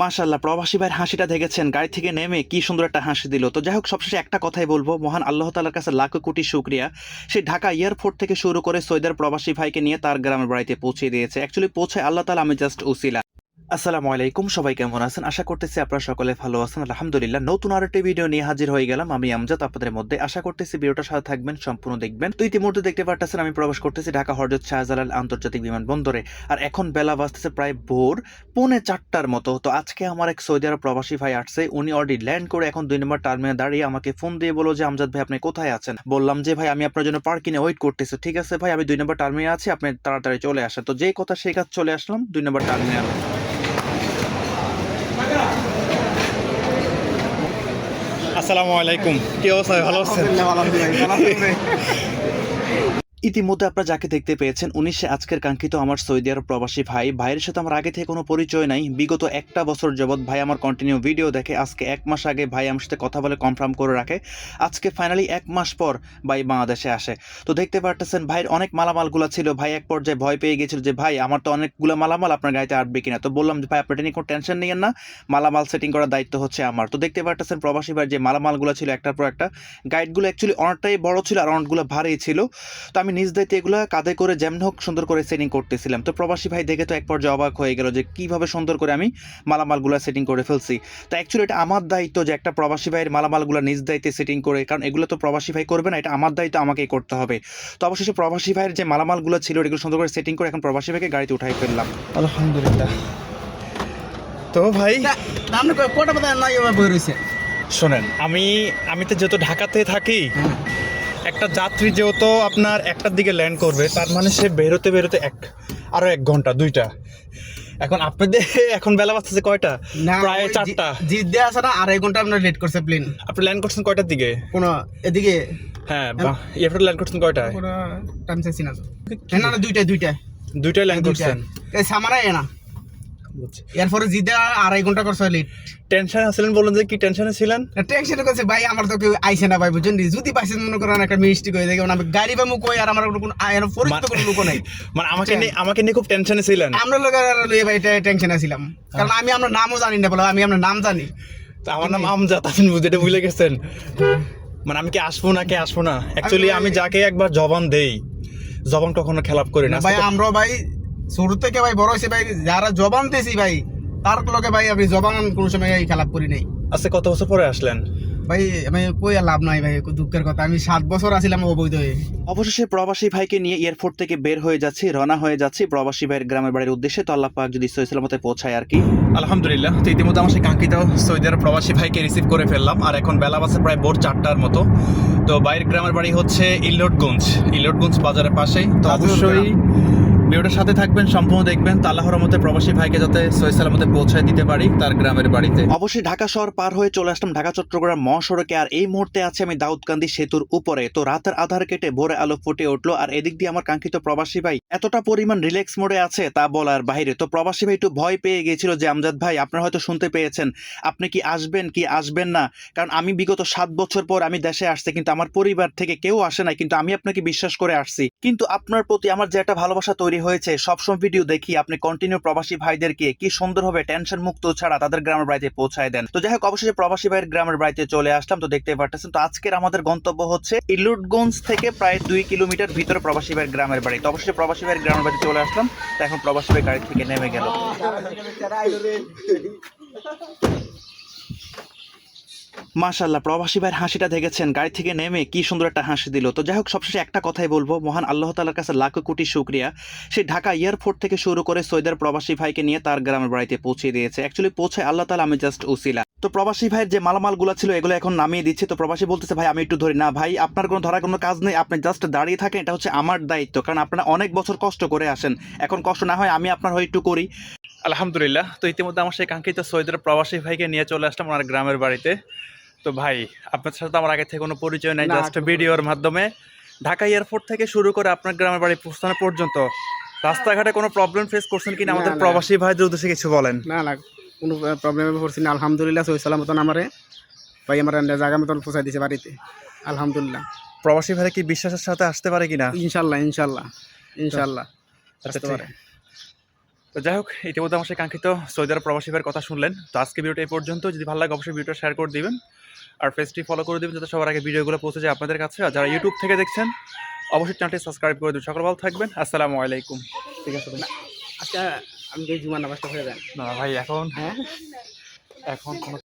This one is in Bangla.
মাশাল্লাহ প্রবাসী ভাইয়ের হাসিটা দেখেছেন, গাড়ি থেকে নেমে কি সুন্দর একটা হাসি দিল। তো যাই হোক, সবশেষে একটা কথাই বলব, মহান আল্লাহ তালার কাছে লাখো কোটি শুক্রিয়া। সে ঢাকা এয়ারপোর্ট থেকে শুরু করে সৈদার প্রবাসী ভাইকে নিয়ে তার গ্রামের বাড়িতে পৌঁছে দিয়েছে। অ্যাকচুয়ালি পৌঁছে আল্লাহ তালা আমি জাস্ট উসিলা আসসালামু আলাইকুম, সবাই কেমন আছেন? আশা করতেছি আপনারা সকলে ভালো আছেন। আলহামদুলিল্লাহ, নতুন আর একটি ভিডিও নিয়ে হাজির হয়ে গেলাম। আমি আমজাদ, আপনাদের মধ্যে আশা করতেছি ভিডিওটার সাথে থাকবেন, সম্পূর্ণ দেখবেন। তো ইতিমধ্যে দেখতে পারতেছেন, আমি প্রবেশ করতেছি ঢাকা হরজত শাহজালাল আন্তর্জাতিক বিমানবন্দরে। আর এখন বেলা বাজতেছে প্রায় ভোর পৌনে চারটার মতো। তো আজকে আমার এক সৌদি আরব প্রবাসী ভাই আসছে, উনি অলরেডি ল্যান্ড করে এখন দুই নম্বর টার্মিনালে দাঁড়িয়ে আমাকে ফোন দিয়ে বলো যে, আমজাদ ভাই, আপনি কোথায় আছেন? বললাম যে, ভাই, আমি আপনার জন্য পার্কিংয়ে ওয়েট করতেছি। ঠিক আছে ভাই, আমি দুই নম্বর টার্মিনালে আছি, আপনি তাড়াতাড়ি চলে আসেন। তো যেই কথা, সেই কাজ চলে আসলাম, দুই নম্বর টার্মিনালে আসসালামু আলাইকুম। কি অবস্থা? ভালো আছেন? ইতিমধ্যে আপনারা যাকে দেখতে পেয়েছেন, উনি সে আজকের কাঙ্ক্ষিত আমার সৌদি আরব প্রবাসী ভাই। ভাইয়ের সাথে আমার আগে থেকে কোনো পরিচয় নাই। বিগত একটা বছর যাবৎ ভাই আমার কন্টিনিউ ভিডিও দেখে, আজকে এক মাস আগে ভাই আমার সাথে কথা বলে কনফার্ম করে রাখে। আজকে ফাইনালি এক মাস পর ভাই বাংলাদেশে আসে। তো দেখতে পারতেছেন, ভাইয়ের অনেক মালামালগুলো ছিল। ভাই এক পর্যায়ে ভয় পেয়ে গেছিল যে, ভাই, আমার তো অনেকগুলো মালামাল আপনার গাড়িতে আটবে কিনা? তো বললাম যে, ভাই, আপনার এটা নিয়ে কোনো টেনশন নিয়েন না। মালামাল সেটিং করার দায়িত্ব হচ্ছে আমার। তো দেখতে পারতেছেন, প্রবাসী ভাইয়ের যে মালামালগুলো ছিল একটার পর একটা গাইডগুলো অ্যাকচুয়ালি অনেকটাই বড় ছিল আর অনেকগুলো ভারী ছিল। তো আমি নিজ দায়িত্বে এগুলো কাঁধে করে যেমন হোক সুন্দর করে সেটিং করতেছিলাম। তো প্রবাসী ভাই দেখে তো এক পর্যায়ে অবাক হয়ে গেল যে কীভাবে সুন্দর করে আমি মালামালগুলো সেটিং করে ফেলছি। তো অ্যাকচুয়ালি এটা আমার দায়িত্ব যে একটা প্রবাসী ভাইয়ের মালামালগুলো নিজ দায়িত্বে সেটিং করে কারণ এগুলো তো প্রবাসী ভাই করবে না এটা আমার দায়িত্ব আমাকেই করতে হবে। তো অবশেষে প্রবাসী ভাইয়ের যে মালামালগুলো ছিল এগুলো সুন্দর করে সেটিং করে এখন প্রবাসী ভাইকে গাড়িতে উঠাই ফেললাম। আলহামদুলিল্লাহ। তো ভাই শোনেন আমি আমি তো যেহেতু ঢাকাতে থাকি একটা যাত্রী যেহেতু আপনার একটার দিকে ল্যান্ড করবে তার মানে সে বেরোতে বেরোতে এক আরও এক ঘণ্টা দুইটা। এখন আপনাদের এখন বেলা বাজতেছে কয়টা? প্রায় চারটা। জিদ দেয়া আছে না আড়াই ঘণ্টা আপনার লেট করছে প্লেন আপনি ল্যান্ড করছেন কয়টার দিকে? কোন এদিকে? হ্যাঁ এয়ারপোর্ট ল্যান্ড করছেন কয়টায়? টাইম চাইছি না। না দুইটাই দুইটায় ল্যান্ড করছেন। এই সামারাই না। এরপরে জিদে আড়াই ঘণ্টা করছে লেট টেনশন আসলেন বলুন যে কি টেনশনে ছিলেন? টেনশন করছে ভাই আমার তো কেউ আইসে না ভাই বুঝছেন? যদি পাইছেন মনে করেন একটা মিষ্টি আমি গাড়ি বা মুখ আর আমার কোনো আয়ের পরিচিত কোনো লোক নাই। মানে আমাকে নিয়ে আমাকে নিয়ে খুব টেনশনে ছিলেন। আমরা লোক লইয়ে ভাই টেনশন ছিলাম। কারণ আমি আপনার নামও জানি না বলে আমি আপনার নাম জানি। তো আমার নাম আমজাদ আপনি যেটা ভুলে গেছেন? মানে আমি কি আসব না কে আসব না? অ্যাকচুয়ালি আমি যাকে একবার জবান দেই জবান কখনো খেলাপ করি না। ভাই আমরা ভাই শুরু থেকে ভাই বড় হয়েছে ভাই যারা জবান দিয়েছি ভাই তার লগে ভাই আমি জবান কোনো সময় এই খেলাপ করি নাই। আচ্ছা কত বছর পরে আসলেন? ভাই আমি কই আর লাভ নাই ভাই দুঃখের কথা। আমি সাত বছর আছিলাম অবৈধ হয়ে। অবশেষে প্রবাসী ভাইকে নিয়ে এয়ারপোর্ট থেকে বের হয়ে যাচ্ছি রওনা হয়ে যাচ্ছি প্রবাসী ভাইয়ের গ্রামের বাড়ির উদ্দেশ্যে। তো আল্লাহ পাক যদি সৈসলামতে পৌঁছায় আর কি। আলহামদুলিল্লাহ তো ইতিমধ্যে আমার সেই কাঙ্ক্ষিত সৌদি আরব প্রবাসী ভাইকে রিসিভ করে ফেললাম। আর এখন বেলা বাসে প্রায় ভোর চারটার মতো। তো বাইরের গ্রামের বাড়ি হচ্ছে ইলোটগঞ্জ ইলোটগঞ্জ বাজারের পাশেই। তো অবশ্যই ভিডিওটার সাথে থাকবেন, সম্পূর্ণ দেখবেন। তো আল্লাহর রহমতে প্রবাসী ভাইকে যাতে সহি সালামতে পৌঁছায় দিতে পারি, তার গ্রামের বাড়িতে। অবশ্যই ঢাকা শহর পার হয়ে চলে আসলাম ঢাকা, চট্টগ্রাম, মহাসড়কে। আর এই মুহূর্তে আছে আমি দাউদকান্দি সেতুর উপরে। তো রাতের আধার কেটে ভোরে আলো ফুটে উঠল। আর এদিক দিয়ে আমার কাঙ্ক্ষিত প্রবাসী ভাই এতটা পরিমাণ রিল্যাক্স মোডে আছে তা বলার বাইরে। তো প্রবাসী ভাই একটু ভয় পেয়ে গিয়েছিল যে, আমজাদ ভাই, আপনারা হয়তো শুনতে পেয়েছেন। আপনি কি আসবেন কি আসবেন না? কারণ আমি বিগত সাত বছর পর আমি দেশে আসছি, কিন্তু আমার পরিবার থেকে কেউ আসে নাই। কিন্তু আমি আপনাকে বিশ্বাস করে আসছি। কিন্তু আপনার প্রতি আমার যে একটা ভালোবাসা তৈরি হয়েছে। সবসময় ভিডিও দেখি আপনি কন্টিনিউ প্রবাসী ভাইদেরকে কি সুন্দরভাবে টেনশন মুক্ত ছাড়া তাদের গ্রামের বাড়িতে পৌঁছায় দেন। তো যাই হোক অবশেষে প্রবাসী ভাইয়ের গ্রামের বাড়িতে চলে আসলাম। তো দেখতে পারতেছেন, তো আজকের আমাদের গন্তব্য হচ্ছে ইলুটগঞ্জ থেকে প্রায় দুই কিলোমিটার ভিতরে প্রবাসী ভাইয়ের গ্রামের বাড়ি। তো অবশ্যই প্রবাসী ভাইয়ের গ্রামের বাড়িতে চলে আসলাম। তো এখন প্রবাসী ভাই গাড়ি থেকে নেমে গেল। মাশাল্লাহ প্রবাসী ভাইয়ের হাসিটা দেখেছেন, গাড়ি থেকে নেমে কি সুন্দর একটা হাসি দিল। তো যাই হোক সবশেষে একটা কথাই বলব, মহান আল্লাহ তালার কাছে লাখো কোটি শুক্রিয়া। সেই ঢাকা এয়ারপোর্ট থেকে শুরু করে সৈদার প্রবাসী ভাইকে নিয়ে তার গ্রামের বাড়িতে পৌঁছে দিয়েছে। অ্যাকচুয়ালি পৌঁছে আল্লাহ তালা আমি জাস্ট উসিলা তো প্রবাসী ভাইয়ের যে মালামালগুলো ছিল, এগুলো এখন নামিয়ে দিচ্ছে। তো প্রবাসী বলতেছে, ভাই, আমি একটু ধরি। না ভাই, আপনার কোনো ধরার কোনো কাজ নেই। আপনি জাস্ট দাঁড়িয়ে থাকেন, এটা হচ্ছে আমার দায়িত্ব। কারণ আপনারা অনেক বছর কষ্ট করে আসেন। এখন কষ্ট না হয় আমি আপনার হয়ে একটু করি। আলহামদুলিল্লাহ। তো ইতিমধ্যে আমার সেই কাঙ্ক্ষিত সৈদের প্রবাসী ভাইকে নিয়ে চলে আসলাম ওনার গ্রামের বাড়িতে। তো ভাই আপনার সাথে আমার আগে থেকে কোনো পরিচয় নাই জাস্ট ভিডিওর মাধ্যমে। ঢাকা এয়ারপোর্ট থেকে শুরু করে আপনার গ্রামের বাড়ি পৌঁছানো পর্যন্ত রাস্তাঘাটে কোনো প্রবলেম ফেস করছেন কিনা আমাদের প্রবাসী ভাইদের উদ্দেশ্যে কিছু বলেন। না না কোনো প্রবলেমে পড়ছি না। আলহামদুলিল্লাহ সহি সালাম মতন আমারে। ভাই আমার জায়গা মতন পৌঁছাই দিছে বাড়িতে। আলহামদুলিল্লাহ। প্রবাসী ভাইরা কি বিশ্বাসের সাথে আসতে পারে কিনা? ইনশাল্লাহ ইনশাল্লাহ ইনশাল্লাহ আসতে আচ্ছা, পারে। তো যাই হোক ইতিমধ্যে আমার সেই কাঙ্ক্ষিত সৌদি আরব প্রবাসী ভাইয়ের কথা শুনলেন। তো আজকে ভিডিওটা এই পর্যন্ত। যদি ভালো লাগে অবশ্যই ভিডিওটা শেয়ার করে দিবেন। আর পেজটি ফলো করে দেবেন যাতে সবার আগে ভিডিওগুলো পৌঁছে যায় আপনাদের কাছে। আর যারা ইউটিউব থেকে দেখছেন অবশ্যই চ্যানেলটি সাবস্ক্রাইব করে দেবেন। সকল ভালো থাকবেন। আসসালামু আলাইকুম। ঠিক আছে আচ্ছা আমি এই জুমার নামাজটা হয়ে যান না ভাই এখন হ্যাঁ? এখন কোনো